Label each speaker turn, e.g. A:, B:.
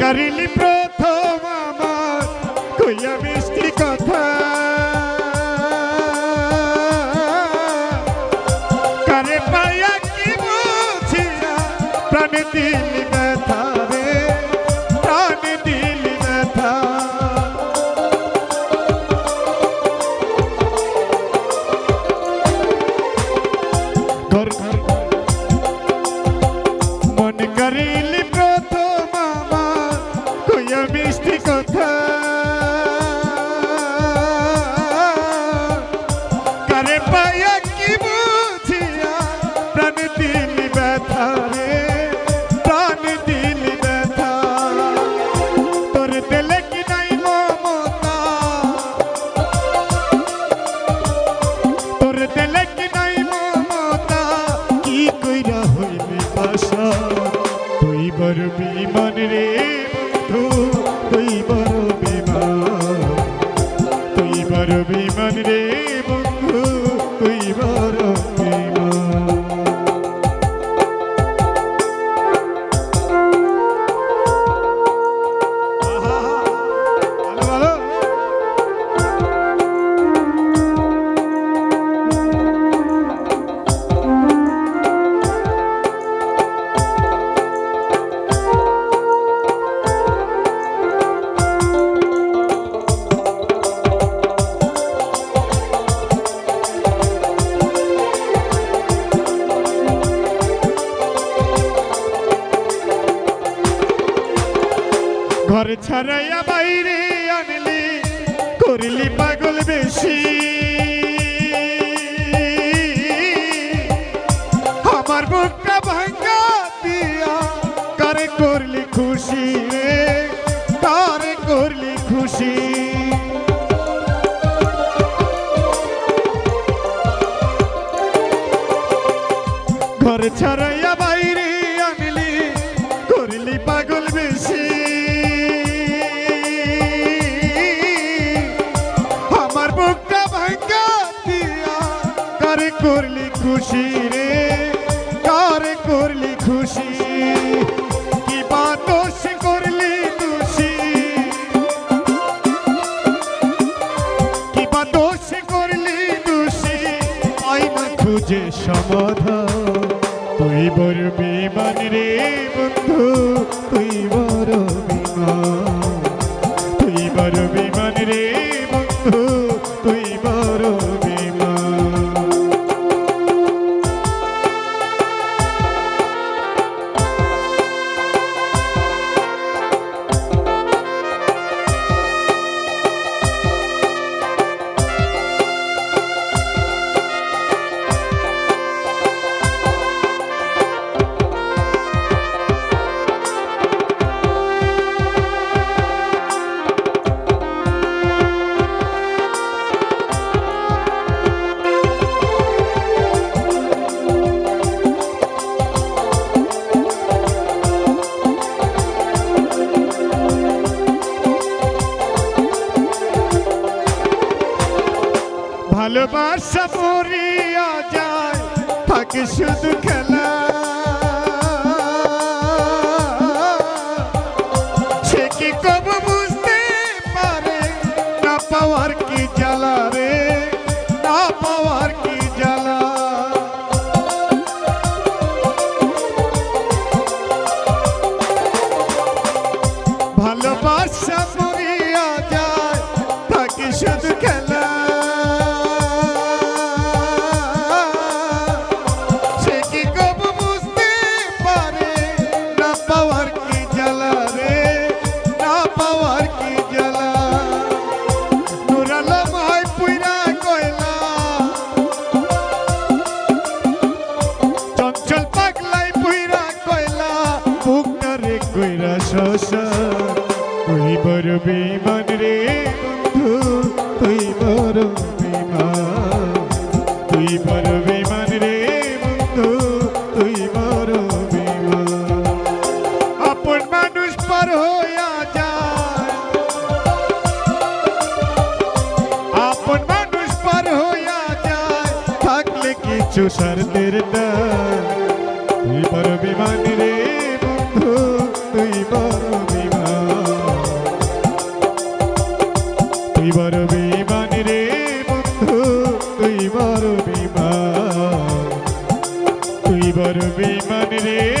A: করিলি প্রথম আমার, কইয়া মিষ্টি কথা। কারে পাইয়া কি বুঝিয়া, প্রাণ দিলি ব্যথা রে, প্রাণ দিলি ব্যথা। মন করিলি ছাড়াইয়া বাইরে আনলি করলি পাগল বেশি। আমার বুকটা ভাঙ্গা দিয়া কারে করলি খুশি রে? কারে করলি খুশি? ঘর ছাড়াইয়া করলি খুশি রে? কার করলি খুশি? কি বা করলি দোষী কি বা করলি দোষী আইনা খুঁজে সমাধান, তুই বড় ভালোবাসা মরিয়া যায়, থাকি শুধু খেলা। সে কি কব বুঝতে পারে? না পাওয়ার কি জ্বালা রে? না পাওয়ার কি জ্বালা? ভালোবাসা ভালোবাসা তুই বরবি বা বড় বিমান রে